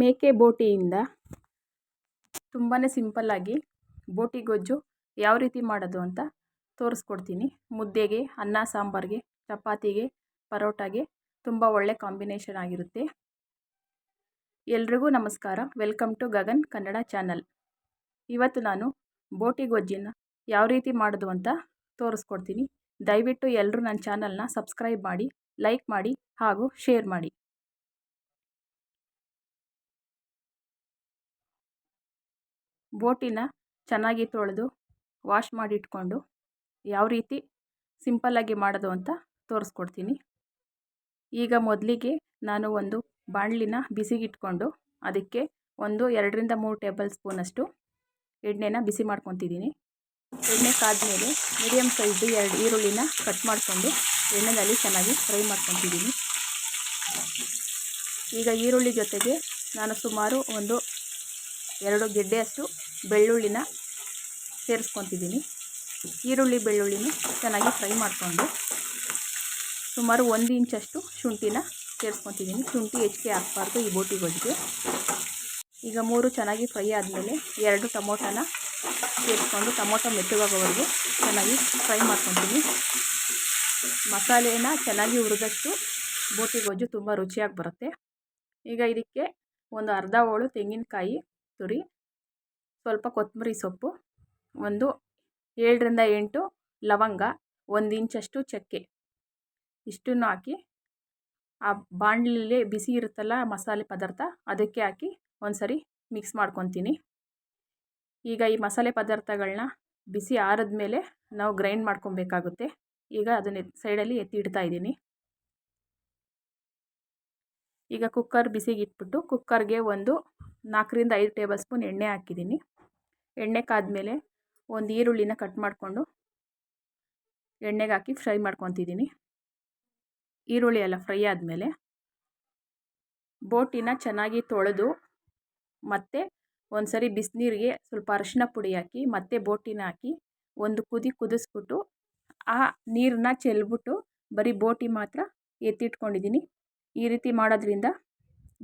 ಮೇಕೆ ಬೋಟಿಯಿಂದ ತುಂಬಾ ಸಿಂಪಲ್ಲಾಗಿ ಬೋಟಿ ಗೊಜ್ಜು ಯಾವ ರೀತಿ ಮಾಡೋದು ಅಂತ ತೋರಿಸ್ಕೊಡ್ತೀನಿ. ಮುದ್ದೆಗೆ, ಅನ್ನ, ಸಾಂಬಾರಿಗೆ, ಚಪಾತಿಗೆ, ಪರೋಟಾಗೆ ತುಂಬ ಒಳ್ಳೆ ಕಾಂಬಿನೇಷನ್ ಆಗಿರುತ್ತೆ. ಎಲ್ರಿಗೂ ನಮಸ್ಕಾರ. Welcome to Gagan Kannada channel. ಇವತ್ತು ನಾನು ಬೋಟಿ ಗೊಜ್ಜಿನ ಯಾವ ರೀತಿ ಮಾಡೋದು ಅಂತ ತೋರಿಸ್ಕೊಡ್ತೀನಿ. ದಯವಿಟ್ಟು ಎಲ್ಲರೂ ನನ್ನ ಚಾನಲ್ನ ಸಬ್ಸ್ಕ್ರೈಬ್ ಮಾಡಿ, ಲೈಕ್ ಮಾಡಿ ಹಾಗೂ ಶೇರ್ ಮಾಡಿ. ಬೋಟಿನ ಚೆನ್ನಾಗಿ ತೊಳೆದು ವಾಶ್ ಮಾಡಿ ಇಟ್ಕೊಂಡು ಯಾವ ರೀತಿ ಸಿಂಪಲ್ಲಾಗಿ ಮಾಡೋದು ಅಂತ ತೋರಿಸ್ಕೊಡ್ತೀನಿ. ಈಗ ಮೊದಲಿಗೆ ನಾನು ಒಂದು ಬಾಣಲಿನ ಬಿಸಿಗಿಟ್ಕೊಂಡು ಅದಕ್ಕೆ ಒಂದು ಎರಡರಿಂದ ಮೂರು ಟೇಬಲ್ ಸ್ಪೂನಷ್ಟು ಎಣ್ಣೆನ ಬಿಸಿ ಮಾಡ್ಕೊತಿದ್ದೀನಿ. ಎಣ್ಣೆ ಕಾದ್ಮೇಲೆ ಮೀಡಿಯಮ್ ಸೈಜು ಎರಡು ಈರುಳ್ಳಿನ ಕಟ್ ಮಾಡಿಕೊಂಡು ಎಣ್ಣೆಯಲ್ಲಿ ಚೆನ್ನಾಗಿ ಫ್ರೈ ಮಾಡ್ಕೊತಿದ್ದೀನಿ. ಈಗ ಈರುಳ್ಳಿ ಜೊತೆಗೆ ನಾನು ಸುಮಾರು ಒಂದು ಎರಡು ಗೆಡ್ಡೆಯಷ್ಟು ಬೆಳ್ಳುಳ್ಳಿನ ಸೇರಿಸ್ಕೊತಿದ್ದೀನಿ. ಈರುಳ್ಳಿ ಬೆಳ್ಳುಳ್ಳಿನ ಚೆನ್ನಾಗಿ ಫ್ರೈ ಮಾಡಿಕೊಂಡು ಸುಮಾರು ಒಂದು ಇಂಚಷ್ಟು ಶುಂಠಿನ ಸೇರಿಸ್ಕೊತಿದ್ದೀನಿ. ಶುಂಠಿ ಹೆಚ್ಚಿಗೆ ಹಾಕ್ಬಾರ್ದು ಈ ಬೋಟಿ ಗೊಜ್ಜಿಗೆ ಈಗ ಮೂರು ಚೆನ್ನಾಗಿ ಫ್ರೈ ಆದಮೇಲೆ ಎರಡು ಟೊಮೊಟೊನ ಸೇರಿಸ್ಕೊಂಡು ಟೊಮೊಟೊ ಮೆತ್ತಗಾಗೋವರೆಗೂ ಚೆನ್ನಾಗಿ ಫ್ರೈ ಮಾಡ್ಕೊತೀನಿ. ಮಸಾಲೆನ ಚೆನ್ನಾಗಿ ಹುರಿದಷ್ಟು ಬೋಟಿ ಗೊಜ್ಜು ತುಂಬ ರುಚಿಯಾಗಿ ಬರುತ್ತೆ. ಈಗ ಇದಕ್ಕೆ ಒಂದು ಅರ್ಧ ಹೋಳು ತೆಂಗಿನಕಾಯಿ ತುರಿ ಸ್ವಲ್ಪ ಕೊತ್ತಂಬರಿ ಸೊಪ್ಪು, ಒಂದು ಏಳರಿಂದ ಎಂಟು ಲವಂಗ, ಒಂದು ಇಂಚಷ್ಟು ಚಕ್ಕೆ. ಇಷ್ಟನ್ನು ಹಾಕಿ, ಆ ಬಾಣಲಿಲಿ ಬಿಸಿ ಇರುತ್ತಲ್ಲ ಮಸಾಲೆ ಪದಾರ್ಥ, ಅದಕ್ಕೆ ಹಾಕಿ ಒಂದು ಸರಿ ಮಿಕ್ಸ್ ಮಾಡ್ಕೊತೀನಿ. ಈಗ ಈ ಮಸಾಲೆ ಪದಾರ್ಥಗಳನ್ನ ಬಿಸಿ ಆರಿದ ಮೇಲೆ ನಾವು ಗ್ರೈಂಡ್ ಮಾಡ್ಕೊಬೇಕಾಗುತ್ತೆ. ಈಗ ಅದನ್ನ ಸೈಡಲ್ಲಿ ಎತ್ತಿ ಇಡ್ತಾ ಇದ್ದೀನಿ. ಈಗ ಕುಕ್ಕರ್ ಬಿಸಿಗೆ ಇಟ್ಬಿಟ್ಟು ಕುಕ್ಕರ್ಗೆ ಒಂದು ನಾಲ್ಕರಿಂದ ಐದು ಟೇಬಲ್ ಸ್ಪೂನ್ ಎಣ್ಣೆ ಹಾಕಿದ್ದೀನಿ. ಎಣ್ಣೆ ಕಾದ್ಮೇಲೆ ಒಂದು ಈರುಳ್ಳಿನ ಕಟ್ ಮಾಡಿಕೊಂಡು ಎಣ್ಣೆಗೆ ಹಾಕಿ ಫ್ರೈ ಮಾಡ್ಕೊತಿದ್ದೀನಿ ಈರುಳ್ಳಿ ಎಲ್ಲ ಫ್ರೈ ಆದಮೇಲೆ ಬೋಟಿನ ಚೆನ್ನಾಗಿ ತೊಳೆದು ಮತ್ತೆ ಒಂದು ಸರಿ ಬಿಸಿನೀರಿಗೆ ಸ್ವಲ್ಪ ಅರಶಿನ ಪುಡಿ ಹಾಕಿ ಮತ್ತೆ ಬೋಟಿನ ಹಾಕಿ ಒಂದು ಕುದಿ ಕುದಿಸ್ಬಿಟ್ಟು ಆ ನೀರನ್ನ ಚೆಲ್ಬಿಟ್ಟು ಬರೀ ಬೋಟಿ ಮಾತ್ರ ಎತ್ತಿಟ್ಕೊಂಡಿದ್ದೀನಿ ಈ ರೀತಿ ಮಾಡೋದ್ರಿಂದ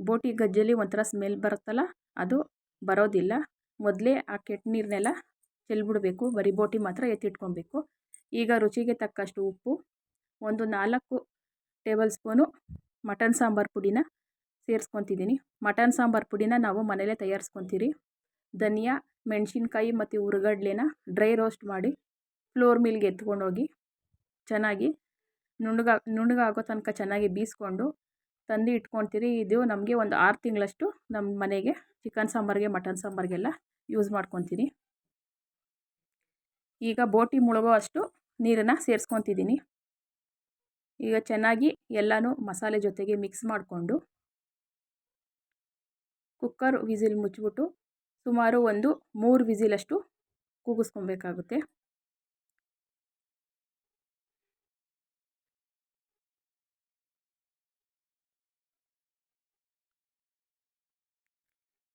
ಬೋಟಿ ಗಜ್ಜಲಿ ಒಂಥರ ಸ್ಮೆಲ್ ಬರುತ್ತಲ್ಲ ಅದು ಬರೋದಿಲ್ಲ. ಮೊದಲೇ ಆ ಕೆಟ್ಟ ನೀರನ್ನೆಲ್ಲ ಚೆಲ್ಬಿಡ್ಬೇಕು, ಬರೀ ಬೋಟಿ ಮಾತ್ರ ಎತ್ತಿಟ್ಕೊಬೇಕು. ಈಗ ರುಚಿಗೆ ತಕ್ಕಷ್ಟು ಉಪ್ಪು, ಒಂದು ನಾಲ್ಕು ಟೇಬಲ್ ಸ್ಪೂನು ಮಟನ್ ಸಾಂಬಾರು ಪುಡಿನ ಸೇರಿಸ್ಕೊತಿದ್ದೀನಿ. ಮಟನ್ ಸಾಂಬಾರು ಪುಡಿನ ನಾವು ಮನೇಲೇ ತಯಾರಿಸ್ಕೊತೀರಿ. ಧನಿಯಾ, ಮೆಣಸಿನ್ಕಾಯಿ ಮತ್ತು ಉರುಗಡ್ಲೆನ ಡ್ರೈ ರೋಸ್ಟ್ ಮಾಡಿ ಫ್ಲೋರ್ ಮಿಲ್ಗೆ ಎತ್ಕೊಂಡೋಗಿ ಚೆನ್ನಾಗಿ ನುಣ್ಣಗೆ ನುಣ್ಣಗಾಗೋ ತನಕ ಚೆನ್ನಾಗಿ ಬೀಸ್ಕೊಂಡು ತಂದು ಇಟ್ಕೊತೀರಿ. ಇದು ನಮಗೆ ಒಂದು ಆರು ತಿಂಗಳಷ್ಟು ನಮ್ಮ ಮನೆಗೆ ಚಿಕನ್ ಸಾಂಬಾರಿಗೆ, ಮಟನ್ ಸಾಂಬಾರಿಗೆಲ್ಲ ಯೂಸ್ ಮಾಡ್ಕೊತೀನಿ. ಈಗ ಬೋಟಿ ಮುಳುಗೋ ಅಷ್ಟು ನೀರನ್ನು ಸೇರಿಸ್ಕೊತಿದ್ದೀನಿ. ಈಗ ಚೆನ್ನಾಗಿ ಎಲ್ಲನೂ ಮಸಾಲೆ ಜೊತೆಗೆ ಮಿಕ್ಸ್ ಮಾಡಿಕೊಂಡು ಕುಕ್ಕರ್ ವಿಸಿಲ್ ಮುಚ್ಚಿಬಿಟ್ಟು ಸುಮಾರು ಒಂದು ಮೂರು ವಿಸಿಲಷ್ಟು ಕೂಗಿಸ್ಕೊಬೇಕಾಗುತ್ತೆ.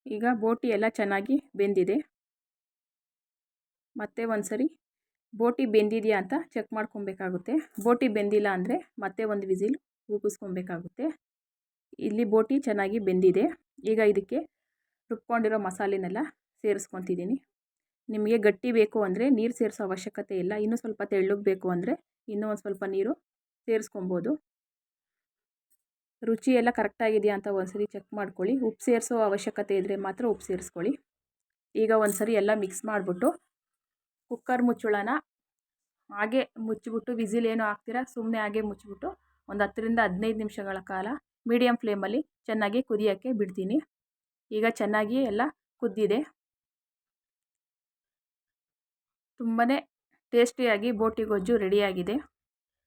ಈಗ ಬೋಟಿ ಎಲ್ಲ ಚೆನ್ನಾಗಿ ಬೆಂದಿದೆ. ಮತ್ತೆ ಒಂದು ಸರಿ ಬೋಟಿ ಬೆಂದಿದೆಯಾ ಅಂತ ಚೆಕ್ ಮಾಡ್ಕೊಬೇಕಾಗುತ್ತೆ. ಬೋಟಿ ಬೆಂದಿಲ್ಲ ಅಂದರೆ ಮತ್ತೆ ಒಂದು ವಿಸಿಲ್ ಕೂಗಿಸ್ಕೊಬೇಕಾಗುತ್ತೆ ಇಲ್ಲಿ ಬೋಟಿ ಚೆನ್ನಾಗಿ ಬೆಂದಿದೆ. ಈಗ ಇದಕ್ಕೆ ರುಬ್ಕೊಂಡಿರೋ ಮಸಾಲೆನೆಲ್ಲ ಸೇರಿಸ್ಕೊತಿದ್ದೀನಿ. ನಿಮಗೆ ಗಟ್ಟಿ ಬೇಕು ಅಂದರೆ ನೀರು ಸೇರಿಸೋ ಅವಶ್ಯಕತೆ ಇಲ್ಲ. ಇನ್ನೂ ಸ್ವಲ್ಪ ತೆಳ್ಳಗೆ ಬೇಕು ಅಂದರೆ ಇನ್ನೂ ಒಂದು ಸ್ವಲ್ಪ ನೀರು ಸೇರಿಸ್ಕೊಬೋದು. ರುಚಿ ಎಲ್ಲ ಕರೆಕ್ಟಾಗಿದೆಯಾ ಅಂತ ಒಂದ್ಸರಿ ಚೆಕ್ ಮಾಡ್ಕೊಳ್ಳಿ. ಉಪ್ಪು ಸೇರಿಸೋ ಅವಶ್ಯಕತೆ ಇದ್ದರೆ ಮಾತ್ರ ಉಪ್ಪು ಸೇರಿಸ್ಕೊಳ್ಳಿ. ಈಗ ಒಂದು ಸರಿ ಎಲ್ಲ ಮಿಕ್ಸ್ ಮಾಡಿಬಿಟ್ಟು ಕುಕ್ಕರ್ ಮುಚ್ಚಳನ ಹಾಗೆ ಮುಚ್ಚಿಬಿಟ್ಟು ವಿಸಿಲ್ ಏನು ಹಾಕ್ತೀರಾ ಸುಮ್ಮನೆ ಹಾಗೆ ಮುಚ್ಚಿಬಿಟ್ಟು ಒಂದು ಹತ್ತರಿಂದ ಹದಿನೈದು ನಿಮಿಷಗಳ ಕಾಲ ಮೀಡಿಯಮ್ ಫ್ಲೇಮಲ್ಲಿ ಚೆನ್ನಾಗಿ ಕುದಿಯೋಕ್ಕೆ ಬಿಡ್ತೀನಿ. ಈಗ ಚೆನ್ನಾಗಿ ಎಲ್ಲ ಕುದ್ದಿದೆ. ತುಂಬಾ ಟೇಸ್ಟಿಯಾಗಿ ಬೋಟಿ ಗೊಜ್ಜು ರೆಡಿಯಾಗಿದೆ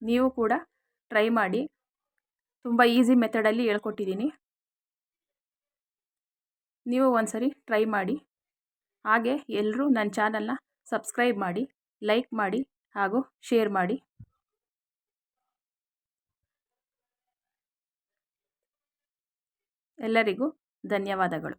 ನೀವು ಕೂಡ ಟ್ರೈ ಮಾಡಿ. ತುಂಬ ಈಸಿ ಮೆಥಡಲ್ಲಿ ಹೇಳ್ಕೊಟ್ಟಿದ್ದೀನಿ. ನೀವು ಒಂದು ಸರಿ ಟ್ರೈ ಮಾಡಿ. ಹಾಗೆ ಎಲ್ಲರೂ ನನ್ನ ಚಾನಲ್ನ ಸಬ್ಸ್ಕ್ರೈಬ್ ಮಾಡಿ, ಲೈಕ್ ಮಾಡಿ ಹಾಗೂ ಶೇರ್ ಮಾಡಿ. ಎಲ್ಲರಿಗೂ ಧನ್ಯವಾದಗಳು.